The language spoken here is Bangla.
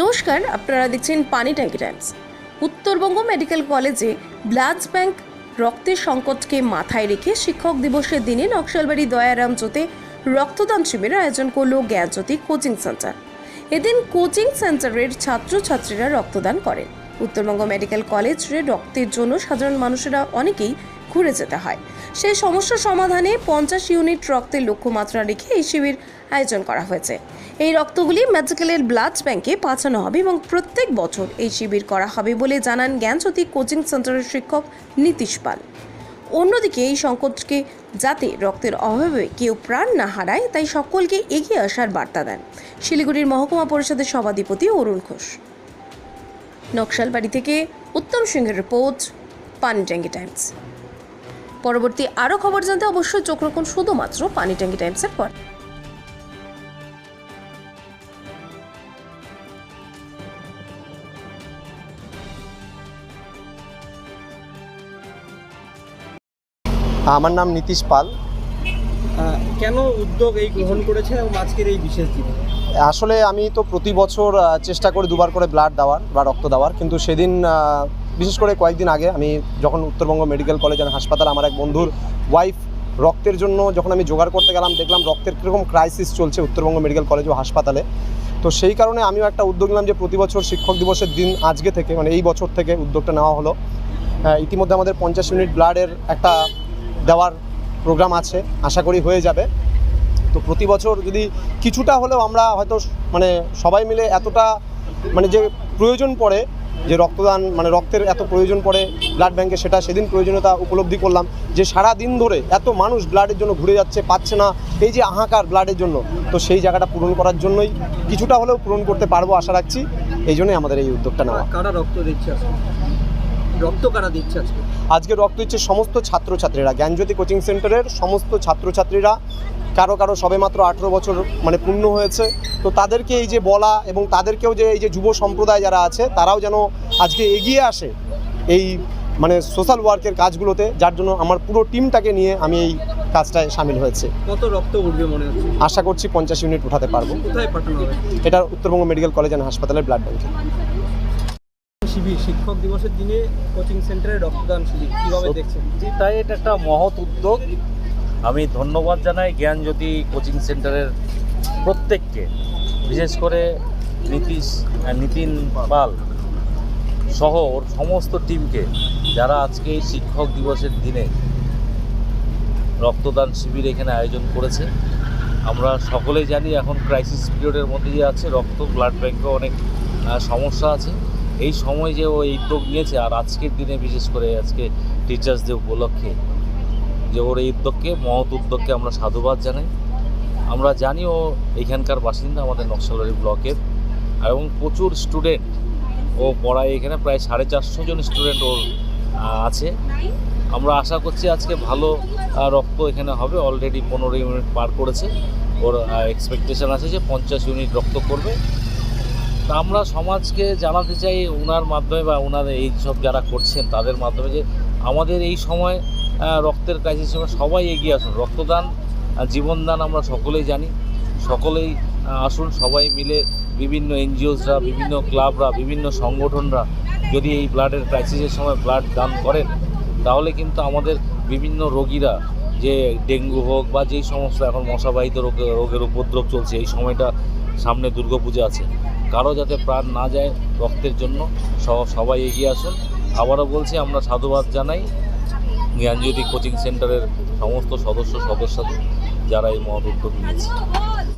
নমস্কার, আপনারা দেখছেন পানি ট্যাঙ্কি টাইমস। উত্তরবঙ্গ মেডিকেল কলেজে ব্লাড ব্যাংক রক্তের সংকটকে মাথায় রেখে শিক্ষক দিবসের দিনে নকশালবাড়ি দয়ারাম জোতে রক্তদান শিবিরের আয়োজন করল জ্ঞানজ্যোতি কোচিং সেন্টার। এদিন কোচিং সেন্টারের ছাত্রছাত্রীরা রক্তদান করেন। উত্তরবঙ্গ মেডিকেল কলেজে রক্তের জন্য সাধারণ মানুষেরা অনেকেই ঘুরে যেতে হয়। সেই সমস্যা সমাধানে পঞ্চাশ ইউনিট রক্তের লক্ষ্যমাত্রা রেখে এই শিবির আয়োজন করা হয়েছে। এই রক্তগুলি মেডিকেলের ব্লাড ব্যাংকে পাঠানো হবে এবং প্রত্যেক বছর এই শিবির করা হবে বলে জানান জ্ঞানজ্যোতি কোচিং সেন্টারের শিক্ষক নীতিশ পাল। অন্যদিকে এই সংকটকে যাতে রক্তের অভাবে কেউ প্রাণ না হারায়, তাই সকলকে এগিয়ে আসার বার্তা দেন। শিলিগুড়ির মহকুমা পরিষদের সভাধিপতি অরুণ ঘোষ। নকশালবাড়ি থেকে উত্তম সিংহের রিপোর্ট পানি ট্যাঙ্কি টাইমস। পরবর্তী আরও খবর জানতে অবশ্যই চোখ রাখুন শুধুমাত্র পানি ট্যাঙ্কি টাইমসের পর। আমার নাম নীতিশ পাল। কেন উদ্যোগ এই গ্রহণ করেছে এবং আজকের এই বিশেষ দিনে? আসলে আমি তো প্রতি বছর চেষ্টা করি দুবার করে ব্লাড দেওয়ার বা রক্ত দেওয়ার কিন্তু সেদিন বিশেষ করে কয়েকদিন আগে আমি যখন উত্তরবঙ্গ মেডিকেল কলেজ অ্যান্ড হাসপাতাল আমার এক বন্ধুর ওয়াইফ রক্তের জন্য যখন আমি জোগাড় করতে গেলাম, দেখলাম রক্তের কীরকম ক্রাইসিস চলছে উত্তরবঙ্গ মেডিকেল কলেজ ও হাসপাতালে। তো সেই কারণে আমিও একটা উদ্যোগ নিলাম যে প্রতি বছর শিক্ষক দিবসের দিন আজকে থেকে মানে এই বছর থেকে উদ্যোগটা নেওয়া হলো। ইতিমধ্যে আমাদের পঞ্চাশ ইউনিট ব্লাডের একটা দেওয়ার প্রোগ্রাম আছে, আশা করি হয়ে যাবে। তো প্রতি বছর যদি কিছুটা হলেও আমরা হয়তো মানে সবাই মিলে এতটা মানে যে প্রয়োজন পড়ে যে রক্তদান মানে রক্তের এত প্রয়োজন পড়ে ব্লাড ব্যাঙ্কে সেটা সেদিন প্রয়োজনীয়তা উপলব্ধি করলাম যে সারা দিন ধরে এত মানুষ ব্লাডের জন্য ঘুরে যাচ্ছে, পাচ্ছে না, এই যে হাহাকার ব্লাডের জন্য। তো সেই জায়গাটা পূরণ করার জন্যই কিছুটা হলেও পূরণ করতে পারব আশা রাখছি। এই জন্যই আমাদের এই উদ্যোগটা নেওয়া। কারা রক্ত দিচ্ছে রক্ত কারা দিচ্ছে আজকে? আজকে রক্ত দিচ্ছে সমস্ত ছাত্রছাত্রীরা। জ্ঞানজ্যোতি কোচিং সেন্টারের সমস্ত ছাত্রছাত্রীরা। কারও কারও সবেমাত্র আঠেরো বছর মানে পূর্ণ হয়েছে। তো তাদেরকে এই যে বলা এবং তাদেরকেও যে এই যে যুব সম্প্রদায় যারা আছে তারাও যেন আজকে এগিয়ে আসে এই মানে সোশ্যাল ওয়ার্কের কাজগুলোতে যার জন্য আমার পুরো টিমটাকে নিয়ে আমি এই কাজটায় সামিল হয়েছে। কত রক্ত উঠবে মনে হচ্ছে? আশা করছি পঞ্চাশ ইউনিট উঠাতে পারব। কোথায় পাঠানো হবে? এটা উত্তরবঙ্গ মেডিকেল কলেজ অ্যান্ড হাসপাতালের ব্লাড ব্যাংকে। শিবির শিক্ষক দিবসের দিনে কোচিং সেন্টারে রক্তদান শিবির কীভাবে দেখছেন? তাই এটা একটা মহৎ উদ্যোগ। আমি ধন্যবাদ জানাই জ্ঞানজ্যোতি কোচিং সেন্টারের প্রত্যেককে বিশেষ করে নীতিশ নীতিন পাল সহ ওর সমস্ত টিমকে যারা আজকে এই শিক্ষক দিবসের দিনে রক্তদান শিবির এখানে আয়োজন করেছে। আমরা সকলেই জানি এখন ক্রাইসিস পিরিয়ডের মধ্যে দিয়ে আছে রক্ত ব্লাড ব্যাংকে অনেক সমস্যা আছে। এই সময় যে ও এই উদ্যোগ নিয়েছে, আর আজকের দিনে বিশেষ করে আজকে টিচার্স ডে উপলক্ষে যে ওর এই উদ্যোগকে, মহৎ উদ্যোগকে আমরা সাধুবাদ জানাই। আমরা জানি ও এখানকার বাসিন্দা আমাদের নকশালবাড়ি ব্লকের। এবং প্রচুর স্টুডেন্ট ও পড়ায় এখানে প্রায় সাড়ে চারশো জন স্টুডেন্ট ওর আছে। আমরা আশা করছি আজকে ভালো রক্ত এখানে হবে। অলরেডি পনেরো ইউনিট পার করেছে। ওর এক্সপেকটেশন আছে যে পঞ্চাশ ইউনিট রক্ত করবে আমরা সমাজকে জানাতে চাই ওনার মাধ্যমে বা ওনার এই সব যারা করছেন, তাদের মাধ্যমে যে আমাদের এই সময় রক্তের ক্রাইসিস সময় সবাই এগিয়ে আসুন। রক্তদান জীবনদান আমরা সকলেই জানি। সকলেই আসুন, সবাই মিলে বিভিন্ন এনজিওসরা বিভিন্ন ক্লাবরা বিভিন্ন সংগঠনরা যদি এই ব্লাডের ক্রাইসিসের সময় ব্লাড দান করেন, তাহলে কিন্তু আমাদের বিভিন্ন রোগীরা যে ডেঙ্গু হোক বা যেই সমস্ত এখন মশাবাহিত রোগ, রোগের উপদ্রব চলছে, এই সময়টা সামনে দুর্গাপূজা আছে। কারও যাতে প্রাণ না যায় রক্তের জন্য সবাই এগিয়ে আসুন। আবারও বলছি, আমরা সাধুবাদ জানাই জ্ঞানজ্যোতি কোচিং সেন্টারের সমস্ত সদস্য, সদস্যদের, যারা এই মহৎ উদ্যোগ নিয়েছে।